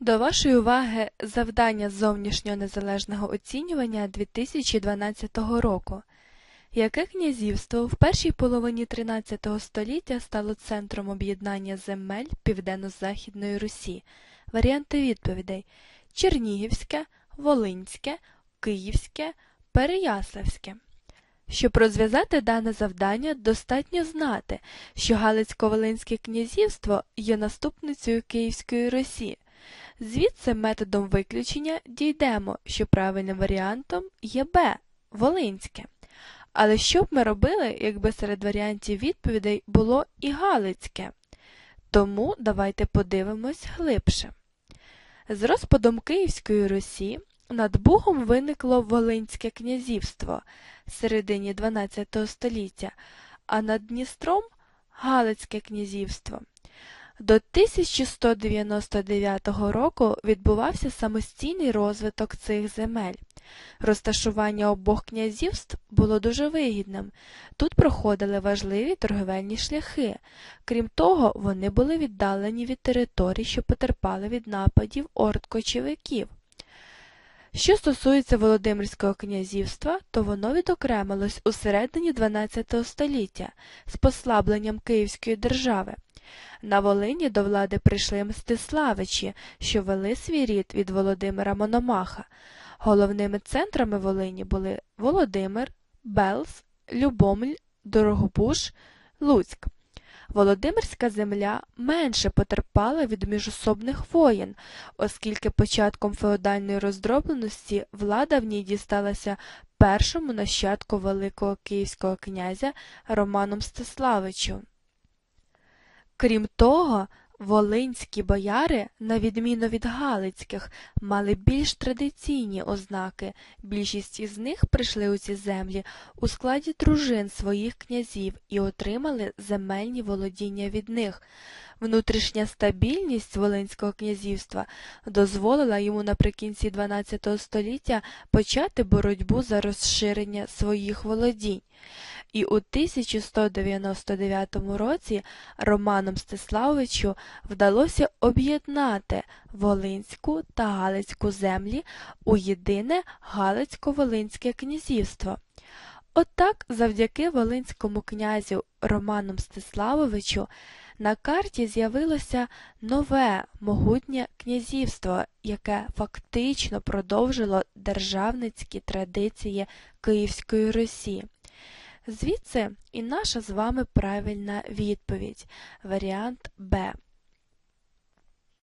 До вашої уваги завдання зовнішнього незалежного оцінювання 2012 року. Яке князівство в першій половині XIII століття стало центром об'єднання земель Південно-Західної Русі? Варіанти відповідей Чернігівське, Волинське, Київське, Переяславське. Щоб розв'язати дане завдання, достатньо знати, що Галицько-Волинське князівство є наступницею Київської Русі. Звідси методом виключення дійдемо, що правильним варіантом є Б Волинське. Але що б ми робили, якби серед варіантів відповідей було і Галицьке? Тому давайте подивимось глибше. З розпадом Київської Русі над Бугом виникло Волинське князівство середині XII століття, а над Дністром Галицьке князівство. До 1199 року відбувався самостійний розвиток цих земель. Розташування обох князівств було дуже вигідним. Тут проходили важливі торговельні шляхи. Крім того, вони були віддалені від територій, що потерпали від нападів орд кочівиків. Що стосується Володимирського князівства, то воно відокремилось у середині XII століття з послабленням Київської держави. На Волині до влади прийшли Мстиславичі, що вели свій рід від Володимира Мономаха. Головними центрами Волині були Володимир, Белз, Любомль, Дорогобуш, Луцьк. Володимирська земля менше потерпала від міжособних воєн, оскільки початком феодальної роздробленості влада в ній дісталася першому нащадку Великого Київського князя Роману Мстиславичу. Крім того, волинські бояри, на відміну від галицьких, мали більш традиційні ознаки. Більшість із них прийшли у ці землі у складі дружин своїх князів і отримали земельні володіння від них. Внутрішня стабільність Волинського князівства дозволила йому наприкінці XII століття почати боротьбу за розширення своїх володінь. І у 1199 році Роману Мстиславовичу вдалося об'єднати Волинську та Галицьку землі у єдине Галицько-Волинське князівство. Отак, завдяки Волинському князю Роману Мстиславовичу, на карті з'явилося нове могутнє князівство, яке фактично продовжило державницькі традиції Київської Русі. Звідси і наша з вами правильна відповідь, варіант Б.